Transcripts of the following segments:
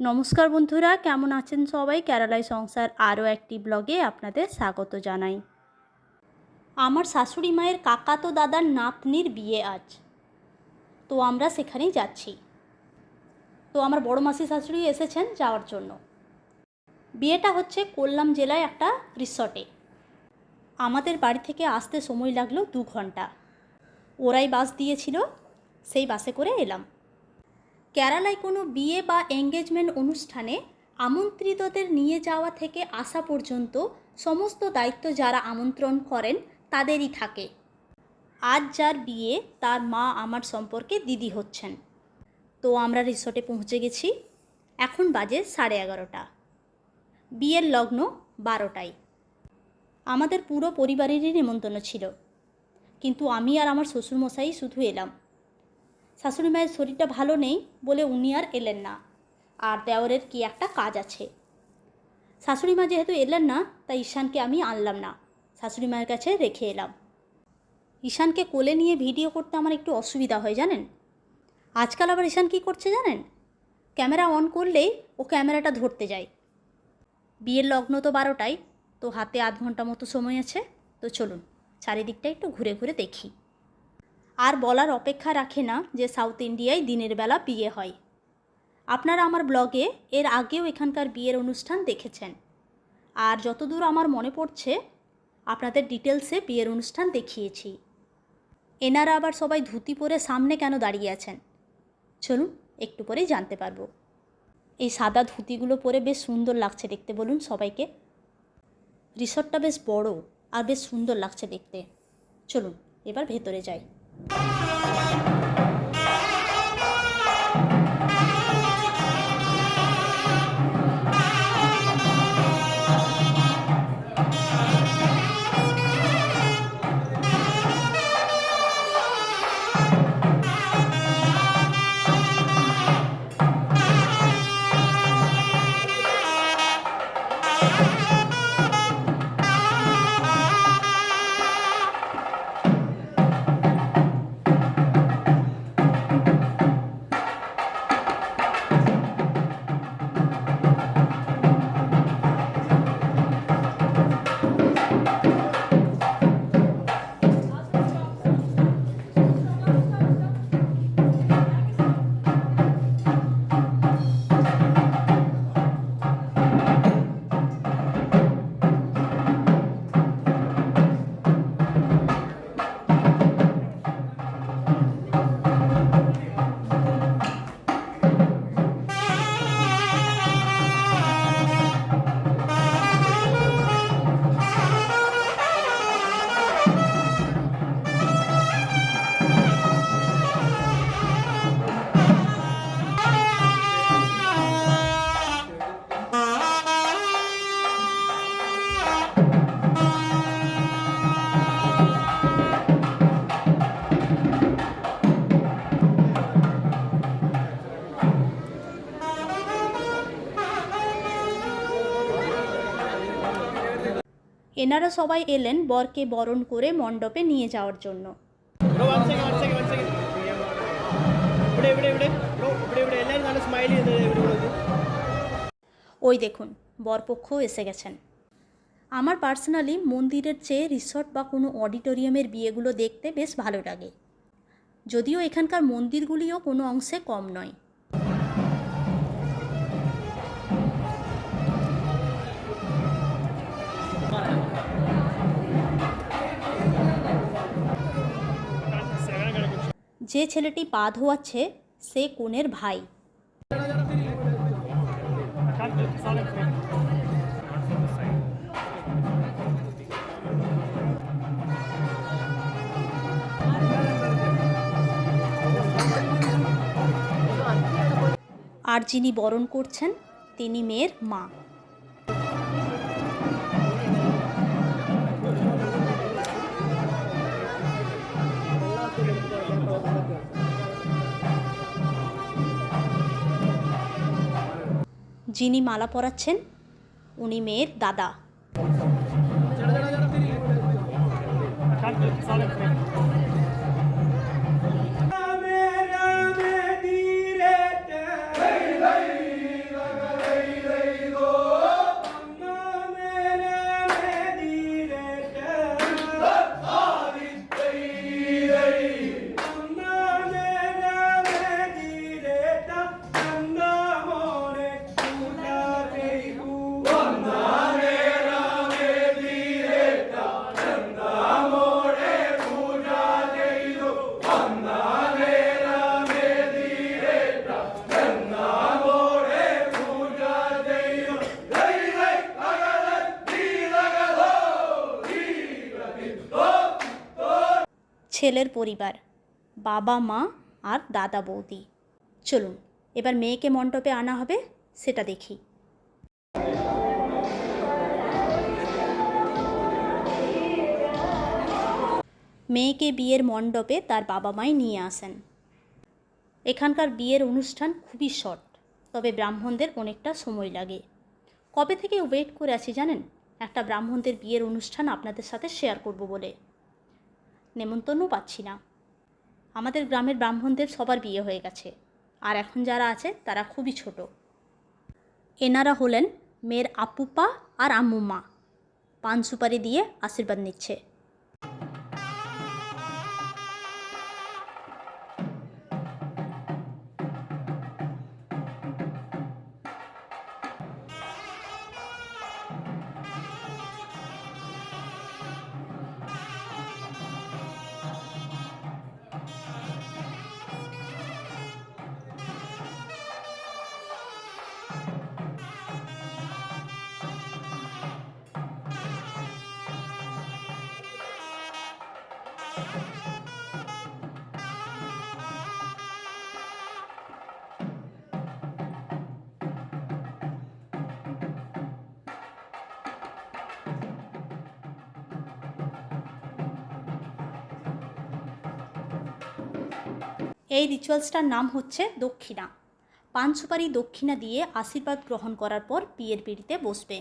নমস্কার বন্ধুরা, কেমন আছেন সবাই? কেরালায় সংসার আরও একটি ব্লগে আপনাদের স্বাগত জানাই। আমার শাশুড়ি মায়ের কাকা তো দাদার নাতনির বিয়ে আজ। তো আমরা সেখানেই যাচ্ছি। তো আমার বড় মাসি শাশুড়ি এসেছেন যাওয়ার জন্য। বিয়েটা হচ্ছে কোল্লাম জেলায় একটা রিসর্টে। আমাদের বাড়ি থেকে আসতে সময় লাগল দু ঘণ্টা। ওরাই বাস দিয়েছিল, সেই বাসে করে এলাম। কেরালায় কোনো বিয়ে বা এঙ্গেজমেন্ট অনুষ্ঠানে আমন্ত্রিতদের নিয়ে যাওয়া থেকে আসা পর্যন্ত সমস্ত দায়িত্ব যারা আমন্ত্রণ করেন তাদেরই থাকে। আজ যার বিয়ে, তার মা আমার সম্পর্কে দিদি হচ্ছেন। তো আমরা রিসর্টে পৌঁছে গেছি। এখন বাজে সাড়ে এগারোটা। বিয়ের লগ্ন বারোটায়। আমাদের পুরো পরিবারেরই নেমন্তন্ন ছিল। কিন্তু আমি আর আমার শ্বশুরমশাই শুধু এলাম। শাশুড়ি মায়ের শরীরটা ভালো নেই বলে উনি আর এলেন না। আর দেওরের কি একটা কাজ আছে। শাশুড়ি মা যেহেতু এলেন না, তাই ঈশানকে আমি আনলাম না। শাশুড়ি মায়ের কাছে রেখে এলাম। ঈশানকে কোলে নিয়ে ভিডিও করতে আমার একটু অসুবিধা হয়, জানেন? আজকাল আবার ঈশান কী করছে, জানেন? ক্যামেরা অন করলেই ও ক্যামেরাটা ধরতে যায়। বিয়ের লগ্ন তো বারোটায় তো হাতে আধ ঘণ্টা মতো সময় আছে, তো চলুন চারিদিকটা একটু ঘুরে ঘুরে দেখি। আর বলার অপেক্ষা রাখে না যে সাউথ ইন্ডিয়ায় দিনের বেলা বিয়ে হয়। আপনারা আমার ব্লগে এর আগেও এখানকার বিয়ের অনুষ্ঠান দেখেছেন। আর যতদূর আমার মনে পড়ছে, আপনাদের ডিটেলসে বিয়ের অনুষ্ঠান দেখিয়েছি। এনারা আবার সবাই ধুতি পরে সামনে কেন দাঁড়িয়ে আছেন? চলুন একটু পরেই জানতে পারব। এই সাদা ধুতিগুলো পরে বেশ সুন্দর লাগছে দেখতে, বলুন সবাইকে। রিসর্টটা বেশ বড় আর বেশ সুন্দর লাগছে দেখতে। চলুন এবার ভেতরে যাই। এনারা সবাই এলেন বরকে বরণ করে মণ্ডপে নিয়ে যাওয়ার জন্য। ওই দেখুন বরপক্ষ এসে গেছেন। আমার পার্সোনালি মন্দিরের চেয়ে রিসর্ট বা কোনো অডিটোরিয়ামের বিয়েগুলো দেখতে বেশ ভালো লাগে। যদিও এখানকার মন্দিরগুলিও কোনো অংশে কম নয়। যে ছেলেটি পা ধোয়াচ্ছে সে কনের ভাই। আর যিনি বরণ করছেন তিনি মেয়ের মা। যিনি মালা পরাচ্ছেন উনি মেয়ের দাদা। ছেলের পরিবার, বাবা, মা আর দাদা বৌদি। চলুন, এবার মেয়েকে মণ্ডপে আনা হবে, সেটা দেখি। মেয়েকে বিয়ের মণ্ডপে তার বাবা মাই নিয়ে আসেন। এখানকার বিয়ের অনুষ্ঠান খুবই শর্ট, তবে ব্রাহ্মণদের অনেকটা সময় লাগে। কবে থেকে ওয়েট করে আছি জানেন? একটা ব্রাহ্মণদের বিয়ের অনুষ্ঠান আপনাদের সাথে শেয়ার করব বলে। নেমন্তন্ন পাচ্ছি না। আমাদের গ্রামের ব্রাহ্মণদের সবার বিয়ে হয়ে গেছে। আর এখন যারা আছে, তারা খুবই ছোট। এনারা হলেন মেয়ের আপুপা আর আম্মুমা। পান সুপারি দিয়ে আশীর্বাদ নিচ্ছে। এই রিচুয়ালসটার নাম হচ্ছে দক্ষিণা। পান সুপারি দক্ষিণা দিয়ে আশীর্বাদ গ্রহণ করার পর বিয়ের পিড়িতে বসবে।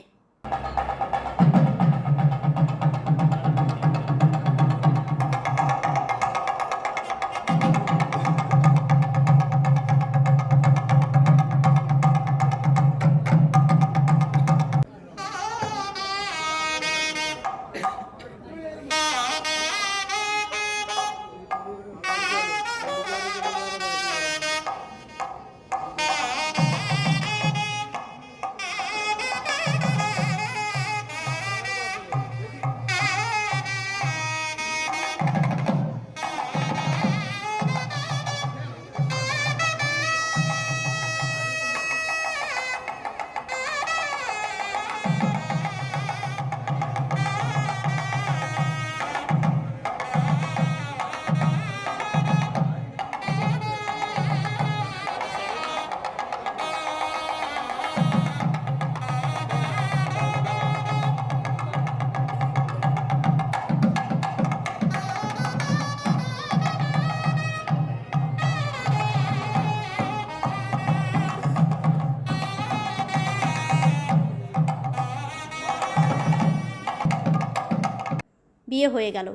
বিয়ে হয়ে গেল।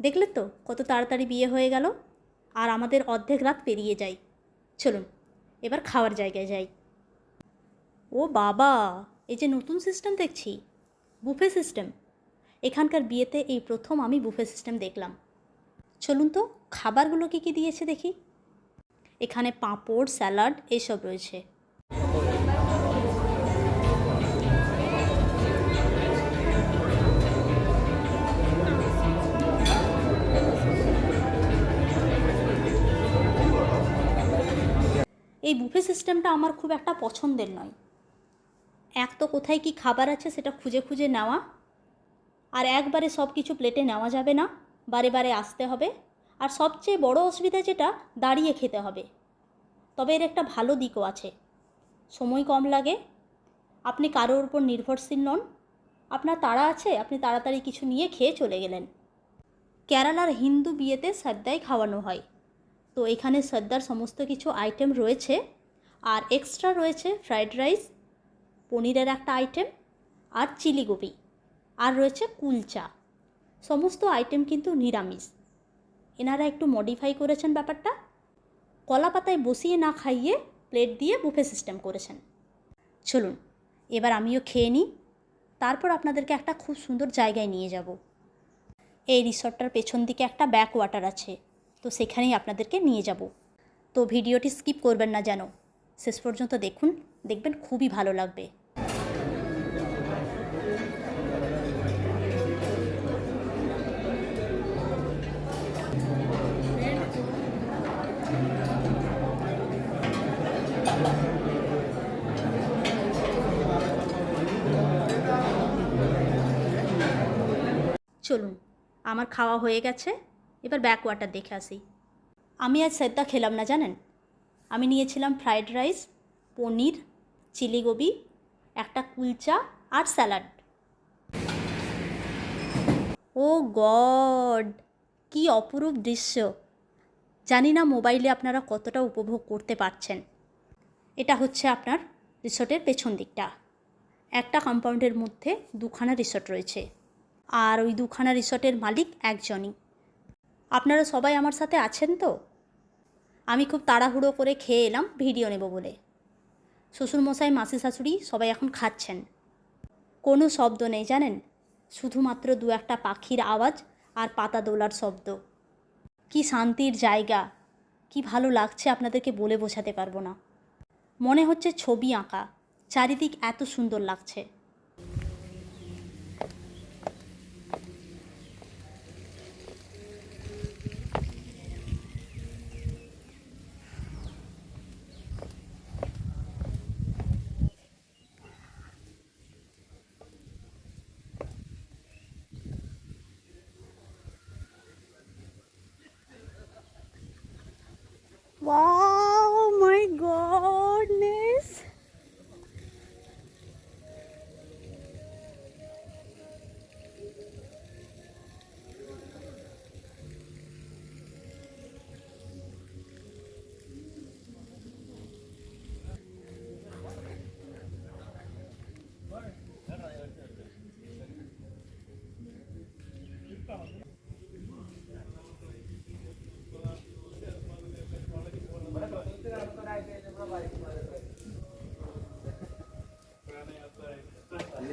দেখলে তো কত তাড়াতাড়ি বিয়ে হয়ে গেল। আর আমাদের অর্ধেক রাত পেরিয়ে যায়। চলুন, এবার খাওয়ার জায়গায় যাই। ও বাবা, এই যে নতুন সিস্টেম দেখছি। বুফে সিস্টেম এখানকার বিয়েতে এই প্রথম আমি বুফে সিস্টেম দেখলাম। চলুন তো, খাবারগুলো কী কী দিয়েছে দেখি। এখানে পাঁপড়, স্যালাড, এসব রয়েছে। এই বুফে সিস্টেমটা আমার খুব একটা পছন্দের নয়। এক তো কোথায় কি খাবার আছে সেটা খুঁজে খুঁজে নেওয়া, আর একবারে সব কিছু প্লেটে নেওয়া যাবে না, বারে বারে আসতে হবে, আর সবচেয়ে বড় অসুবিধা যেটা, দাঁড়িয়ে খেতে হবে। তবে এর একটা ভালো দিকও আছে। সময় কম লাগে, আপনি কারোর উপর নির্ভরশীল নন, আপনার তাড়া আছে, আপনি তাড়াতাড়ি কিছু নিয়ে খেয়ে চলে গেলেন। কেরালার হিন্দু বিয়েতে সাদ্দাই খাওয়ানো হয়। তো এখানে সর্দার সমস্ত কিছু আইটেম রয়েছে। আর এক্সট্রা রয়েছে ফ্রাইড রাইস পনিরের একটা আইটেম আর চিলি গোবি আর রয়েছে কুলচা। সমস্ত আইটেম কিন্তু নিরামিষ। এনারা একটু মডিফাই করেছেন ব্যাপারটা। কলা পাতায় বসিয়ে না খাইয়ে প্লেট দিয়ে বুফে সিস্টেম করেছেন। চলুন, এবার আমিও খেয়ে নিই। তারপর আপনাদেরকে একটা খুব সুন্দর জায়গায় নিয়ে যাব। এই রিসর্টটার পেছন দিকে একটা ব্যাক ওয়াটার আছে। তো সেখানেই আপনাদেরকে নিয়ে যাব। তো ভিডিওটি স্কিপ করবেন না যেন শেষ পর্যন্ত দেখুন, দেখবেন খুবই ভালো লাগবে। চলুন, আমার খাওয়া হয়ে গেছে। এবার ব্যাক ওয়াটার দেখে আসি। আমি আজ সেদ্ধা খেলাম না জানেন? আমি নিয়েছিলাম fried rice paneer, chilli gobi, একটা কুলচা আর স্যালাড ও গড, কি অপরূপ দৃশ্য। জানি না মোবাইলে আপনারা কতটা উপভোগ করতে পারছেন। এটা হচ্ছে আপনার রিসোর্টের পেছন দিকটা। একটা কম্পাউন্ডের মধ্যে দুখানা রিসোর্ট রয়েছে। আর ওই দুখানা রিসর্টের মালিক একজনই। আপনারা সবাই আমার সাথে আছেন তো? আমি খুব তাড়াহুড়ো করে খেয়ে এলাম, ভিডিও নেব বলে। শ্বশুরমশাই, মাসি শাশুড়ি সবাই এখন খাচ্ছেন। কোনো শব্দ নেই, জানেন? শুধুমাত্র দু একটা পাখির আওয়াজ আর পাতা দোলার শব্দ। কি শান্তির জায়গা। কি ভালো লাগছে আপনাদেরকে বলে বোঝাতে পারব না। মনে হচ্ছে ছবি আঁকা। চারিদিক এত সুন্দর লাগছে। 哇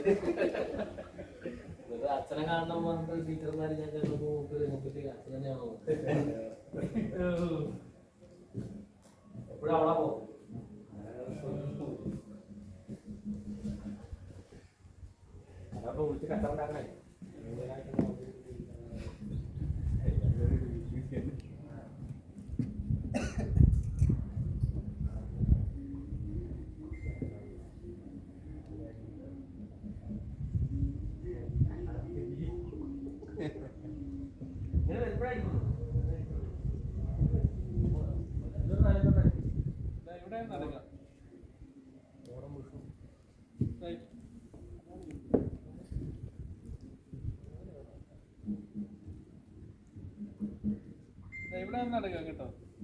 എന്നിട്ട് അച്ഛനെ കാണണം പറഞ്ഞിട്ട് ടീച്ചർമാര് ഞാൻ കണ്ടപ്പോ അച്ഛൻ തന്നെയാണോ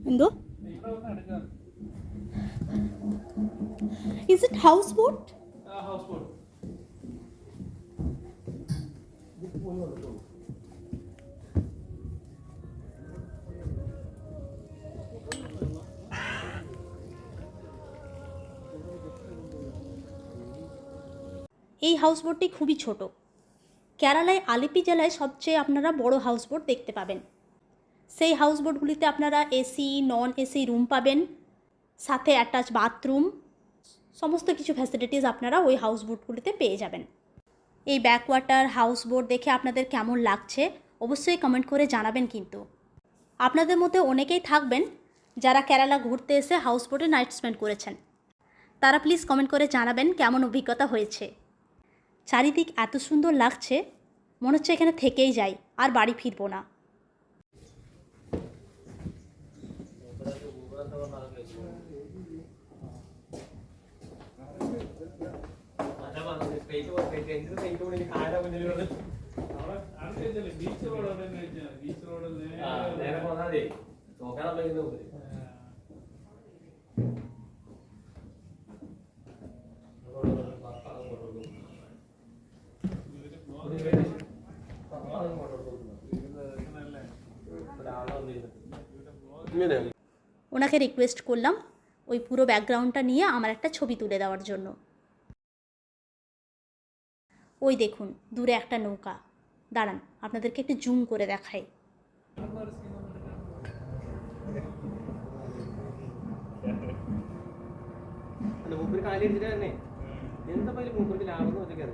എന്തോ ഇവിടെ വന്ന് നടക്കാം ഇസ് ഇറ്റ് ഹൗസ് ബോട്ട് ആ ഹൗസ് ബോട്ട് এই হাউসবোটটি খুবই ছোট কেরালায় আলিপি জেলায় সবচেয়ে আপনারা বড় হাউসবোট দেখতে পাবেন সেই হাউস বোটগুলিতে আপনারা এসি নন এসি রুম পাবেন, সাথে অ্যাটাচ বাথরুম সমস্ত কিছু ফ্যাসিলিটিস আপনারা ওই হাউস বোটগুলিতে পেয়ে যাবেন। এই ব্যাকওয়াটার হাউস বোট দেখে আপনাদের কেমন লাগছে অবশ্যই কমেন্ট করে জানাবেন কিন্তু। আপনাদের মধ্যে অনেকেই থাকবেন যারা কেরালা ঘুরতে এসে হাউস বোটে নাইট স্পেন্ড করেছেন। তারা প্লিজ কমেন্ট করে জানাবেন কেমন অভিজ্ঞতা হয়েছে। চারিদিক এত সুন্দর লাগছে, মনে হচ্ছে এখানে থেকেই যাই, আর বাড়ি ফিরবো না। ওনাকে রিকোয়েস্ট করলাম ওই পুরো ব্যাকগ্রাউন্ডটা নিয়ে আমার একটা ছবি তুলে দেওয়ার জন্য. ওই দেখুন দূরে একটা নৌকা দাঁড়ান আপনাদেরকে একটু জুম করে দেখাই അല്ല മൂപ്പര് കാലി എടുത്തിട്ട് തന്നെ എന്താ പതില് മൂപ്പർക്ക് ലാഭം എന്ന് വെച്ചൊക്കെ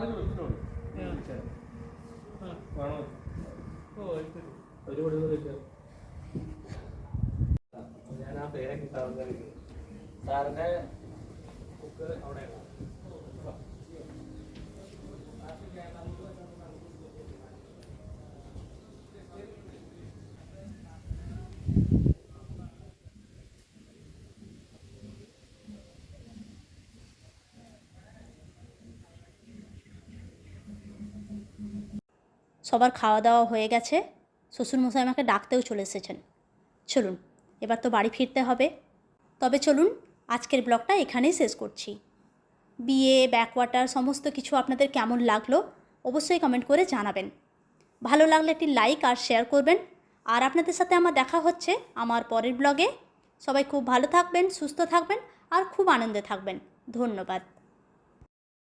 ആൾ ഗ്രൂപ്പിലുണ്ട് ഒരു പടി ഞാൻ ആ പേരെ കിട്ടാവുന്ന സാറിന്റെ ബുക്ക് അവിടെയാണ് সবার খাওয়া দাওয়া হয়ে গেছে। শ্বশুরমশাই আমাকে ডাকতেও চলে এসেছেন। চলুন, এবার তো বাড়ি ফিরতে হবে। তবে চলুন, আজকের ব্লগটা এখানেই শেষ করছি। বিয়ে, ব্যাকওয়াটার সমস্ত কিছু আপনাদের কেমন লাগল অবশ্যই কমেন্ট করে জানাবেন। ভালো লাগলে একটি লাইক আর শেয়ার করবেন। আর আপনাদের সাথে আমার দেখা হচ্ছে আমার পরের ব্লগে। সবাই খুব ভালো থাকবেন, সুস্থ থাকবেন আর খুব আনন্দে থাকবেন। ধন্যবাদ।